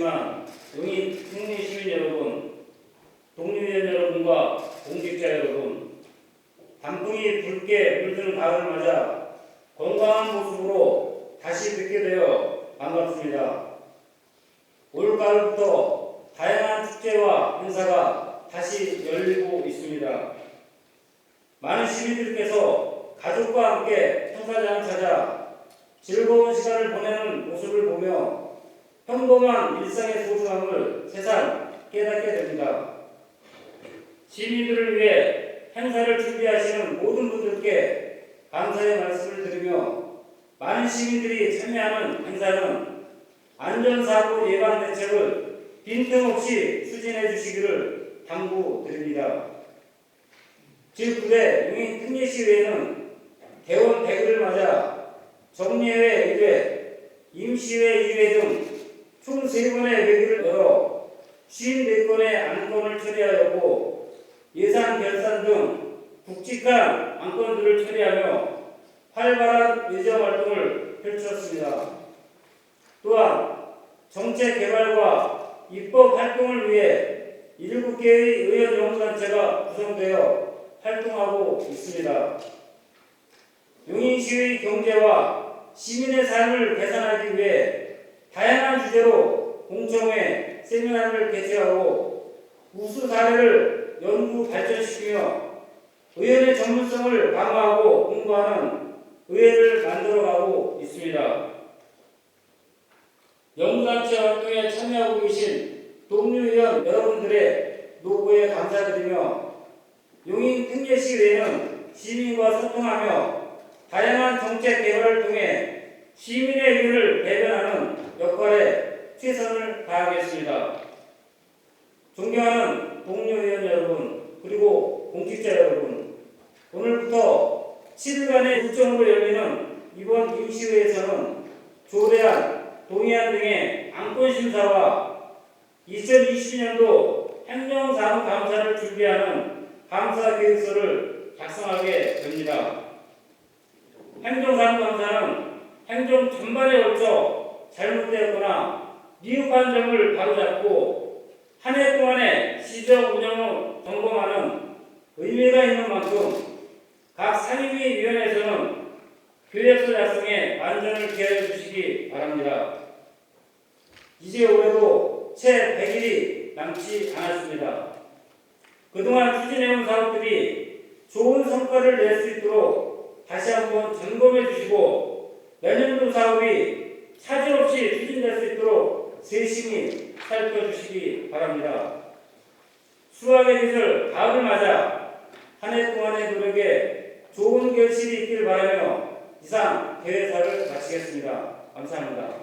모르겠지만 용인 국민 시민 여러분, 동료위원 여러분과 공직자 여러분, 단풍이 붉게 물드는 가을을 맞아 건강한 모습으로 다시 뵙게 되어 반갑습니다. 올 가을부터 다양한 축제와 행사가 다시 열리고 있습니다. 많은 시민들께서 가족과 함께 행사장을 찾아 즐거운 시간을 보내는 모습을 보며 평범한 일상의 소중함을 새삼 깨닫게 됩니다. 시민들을 위해 행사를 준비하시는 모든 분들께 감사의 말씀을 드리며 많은 시민들이 참여하는 행사는 안전사고 예방 대책을 빈틈없이 추진해 주시기를 당부드립니다. 제9대 용인 특례시회는 대원 100일을 맞아 정례회 1회, 임시회 2회 등 총 3번의 회기를 열어 54건의 안건을 처리하였고 예산 결산 등 굵직한 안건들을 처리하며 활발한 예정 활동을 펼쳤습니다. 또한 정책 개발과 입법 활동을 위해 7개의 의원 연구단체가 구성되어 활동하고 있습니다. 용인시의 경제와 시민의 삶을 개선하기 위해 다양한 주제로 공청회, 세미나를 개최하고 우수 사례를 연구 발전시키며 의원의 전문성을 강화하고 공부하는 의회를 만들어가고 있습니다. 연구단체 활동에 참여하고 계신 동료위원 여러분들의 노고에 감사드리며 용인 특례시의회는 시민과 소통하며 다양한 정책 개발을 통해 시민의 의를 대변하는 역할에 최선을 다하겠습니다. 존경하는 동료위원 여러분 그리고 공직자 여러분 오늘부터 7일간의 일정으로 열리는 이번 임시회에서는 조대안, 동해안 등의 안건 심사와 2020년도 행정사무 감사를 준비하는 감사 계획서를 작성하게 됩니다. 행정사무 감사는 행정 전반에 걸쳐 잘못되었거나 미흡한 점을 바로잡고 한 해 동안의 시정 운영을 점검하는 의미가 있는 만큼 각 상임위원회에서는 교역서 작성에 만전을 기하여 주시기 바랍니다. 이제 올해도 채 100일이 남지 않았습니다. 그동안 추진해온 사업들이 좋은 성과를 낼 수 있도록 다시 한번 점검해 주시고 내년도 사업이 차질 없이 추진될 수 있도록 세심히 살펴주시기 바랍니다. 수학의 계절 가을을 맞아 한 해 동안의 노력에 좋은 결실이 있길 바라며 이상 대회사를 마치겠습니다. 감사합니다.